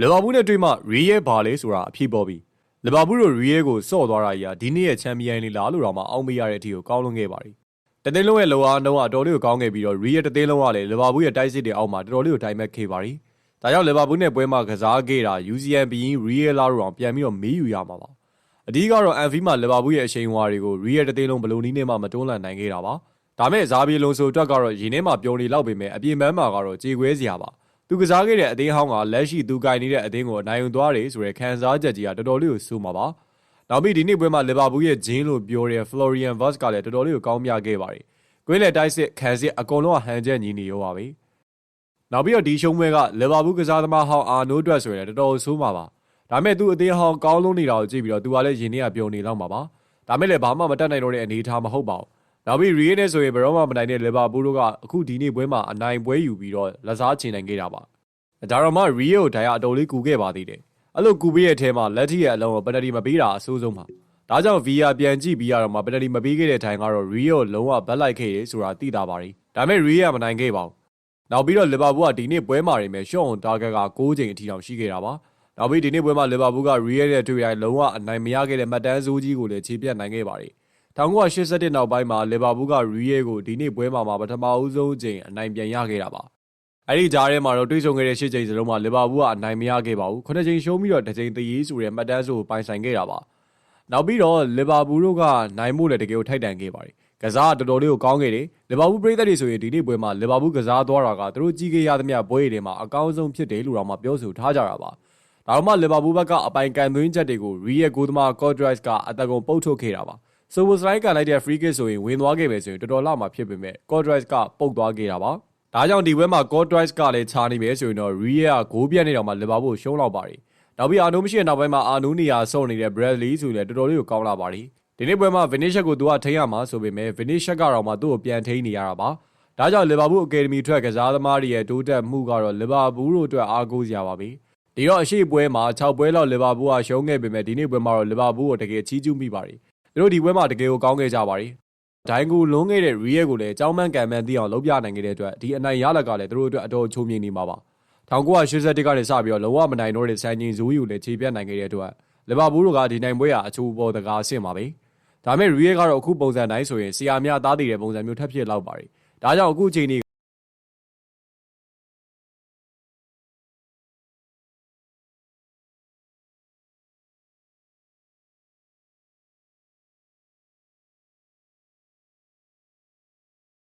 လီဗာပူးနဲ့တွေ့မှရီရဲဘာလဲဆိုတာအဖြစ်ပေါ်ပြီးလီဗာပူးတို့ရီရဲကိုစော့သွားတာကြီးကဒီနေ့ရဲ့ချန်ပီယံလေးလားလို့တော့မှအောင်းမရတဲ့အထိကိုကောင်းလွန်ခဲ့ပါတယ်တသိန်းလုံးရဲ့လောအားနှုန်းကအတော်လေးကိုကောင်းခဲ့ပြီးတော့ရီရဲတသိန်းလုံးကလည်းလီဗာပူးရဲ့တိုက်စစ်တွေအောက်မှာတော်တော်လေးကိုတိုင်မက်ခဲ့ပါတယ်ဒါကြောင့်လီဗာပူးနဲ့ပွဲမှာကစားခဲ့တာ UCL ပြီးရင်ရီရဲလာတို့အောင်ပြန်ပြီးတော့မေးယူရမှာပါအဓိကတော့အန်ဖီမှာလီဗာပူးရဲ့အရှိန်အဝါတွေကိုရီရဲတသိန်းလုံးဘလိုနီးနဲ့မှမတွန်းလှန်နိုင်ခဲ့တာပါဒါမဲ့ဇာဘီလုံဆိုအတွက်ကတော့ရင်းထဲမှာပြုံနေလောက်ပေမဲ့အပြင်ပန်းမှာကတော့ကြေခွဲစရာပါ သူကစားခဲ့တဲ့အသင်းဟောင်းကလက်ရှိသူကင်နေတဲ့အသင်းကိုအနိုင်ယူသွားတယ်ဆိုတဲ့ခံစားချက်ကြီးကတော်တော်လေးကိုစိုးမှာပါနောက်ပြီးဒီနေ့ပွဲမှာလီဗာပူးရဲ့ဂျင်းလို့ပြောတဲ့ Florian Wirtz ကလည်းတော်တော်လေးကိုကောင်းမြခဲ့ပါတယ်ကွင်းလေတိုက်စစ်ခံစစ်အကုန်လုံးကဟန်ချက်ညီနေရောပါပဲနောက်ပြီးတော့ဒီရှုံးပွဲကလီဗာပူးကစားသမားဟောင်းအာနိုးအတွက်ဆိုရင်တော်တော်ဆိုးမှာပါဒါမဲ့သူအသင်းဟောင်းကောင်းလုံးနေတာကိုကြည့်ပြီးတော့သူကလည်းယင်နေရပြုံနေလောက်မှာပါဒါမဲ့လည်းဘာမှမတတ်နိုင်တော့တဲ့အနေအထားမဟုတ်ပါဘူး နောက်ပြီးရီယေနဲ့ဆိုရင်ဘယ်တော့မှမနိုင်တဲ့လီဗာပူးတို့ကအခုဒီနေ့ပွဲမှာအနိုင်ပွဲယူပြီးတော့လက်စားချင်နိုင်ခဲ့တာပါဒါတော့မှရီယေကိုဒိုင်ယာအတော်လေးကူခဲ့ပါသေးတယ်အဲ့လိုကူပေးရဲ့အထဲမှာလက်ထီရဲ့အလုံးကိုပက်နတီမပေးတာအဆိုးဆုံးပါဒါကြောင့် VR ပြန်ကြည့်ပြီးရတော့မှပက်နတီမပေးခဲ့တဲ့ထိုင်ကတော့ရီယေကိုလုံးဝဘက်လိုက်ခဲ့တယ်ဆိုတာသိတာပါရီဒါမဲ့ရီယေကမနိုင်ခဲ့ပါဘူးနောက်ပြီးတော့လီဗာပူးကဒီနေ့ပွဲမှာနေမဲ့ရှော့အောင်တာဂက်က6ချိန်အထိတောင်ရှိခဲ့တာပါနောက်ပြီးဒီနေ့ပွဲမှာလီဗာပူးကရီယေနဲ့တွေ့ရလုံးဝအနိုင်မရခဲ့တဲ့မှတ်တမ်းစိုးကြီးကိုလည်းခြေပြတ်နိုင်ခဲ့ပါတယ် 1981နောက်ပိုင်းမှာလီဗာပူးကရီယေကိုဒီနေ့ပွဲမှာပထမဦးဆုံးချိန်အနိုင်ပြန်ရခဲ့တာပါအဲ့ဒီကြားထဲမှာတော့တွေ့ဆုံခဲ့တဲ့ရှစ်ချိန်စလုံးမှာလီဗာပူးကအနိုင်မရခဲ့ပါဘူးခုနှစ်ချိန်ရှုံးပြီးတော့တစ်ချိန်တည်ဆိုတဲ့မှတ်တမ်းစိုးကိုပိုင်ဆိုင်ခဲ့တာပါနောက်ပြီးတော့လီဗာပူးတို့ကနိုင်မှုလည်းတကယ်ကိုထိုက်တန်ခဲ့ပါတယ်ကစားတော်တော်လေးကိုကောင်းခဲ့တယ်လီဗာပူးပရိသတ်တွေဆိုရင်ဒီနေ့ပွဲမှာလီဗာပူးကစားသွားတာကသူတို့ကြီးခဲ့ရသမျှပွဲတွေမှာအကောင်းဆုံးဖြစ်တယ်လို့တော့မှပြောဆိုထားကြတာပါဒါတော့မှလီဗာပူးဘက်ကအပိုင်ကန်သွင်းချက်တွေကိုရီယယ်ကိုသမားကော့ဒရိုက်ကအတကုံပုတ်ထုတ်ခဲ့တာပါ ဆိုဘိုစလိုက်ကန်လိုက်တဲ့ free kick ဆိုရင်ဝင်သွားခဲ့ပဲဆိုရင်တော်တော်လောက်မှဖြစ်ပေမဲ့ Cordrice ကပုတ်သွားခဲ့တာပါ။ဒါကြောင့်ဒီပွဲမှာ Cordrice ကလည်းခြားနေပဲဆိုရင်တော့ Ria ကဂိုးပြတ်နေတော့မှလီဗာပူးရှုံးလောက်ပါတယ်။နောက်ပြီးအာနိုးမရှိတဲ့နောက်ပိုင်းမှာအာနိုးနေရာဆော့နေတဲ့ Bradley ဆိုလည်းတော်တော်လေးကိုကောင်းလာပါတယ်။ဒီနေ့ပွဲမှာ Vinicius ကိုသူကထိန်းရမှာဆိုပေမဲ့ Vinicius ကတော့မှသူ့ကိုပြန်ထိန်းနေရတာပါ။ဒါကြောင့်လီဗာပူးအကယ်ဒမီထွက်ကစားသမားတွေရဲ့တိုးတက်မှုကတော့လီဗာပူးတို့အတွက်အားကိုးစရာပါပဲ။ဒီတော့အရှိပွဲမှာ6ပွဲလောက်လီဗာပူးကရှုံးခဲ့ပေမဲ့ဒီနေ့ပွဲမှာတော့လီဗာပူးကိုတကယ်ချီးကျူးမိပါတယ်။သူ တို့ဒီပွဲမှာတကယ်ကိုကောင်းခဲ့ကြပါတယ်။ဒိုင်းကိုလွန်ခဲ့တဲ့ရီယက်ကိုလည်းအကြောင်းမန်းကံမန်းသိအောင်လုပ်ပြနိုင်ခဲ့တဲ့အတွက်ဒီအနိုင်ရလက်ကလည်းသူတို့အတွက်အတော်ချိုးမြင်နေမှာပါ။1981ကနေစပြီးတော့လုံးဝမနိုင်တော့တဲ့ဆန်ဂျင်ဇိုးယူလည်းခြေပြတ်နိုင်ခဲ့တဲ့အတွက်လီဗာပူးတို့ကဒီနိုင်ပွဲဟာအချိုးပေါ်တကားအဆင့်ပါပဲ။ဒါမဲ့ရီယက်ကတော့အခုပုံစံတိုင်းဆိုရင်ဆီယာမြသားတည်တဲ့ပုံစံမျိုးထပ်ဖြစ်လောက်ပါတယ်။ဒါကြောင့်အခုချိန်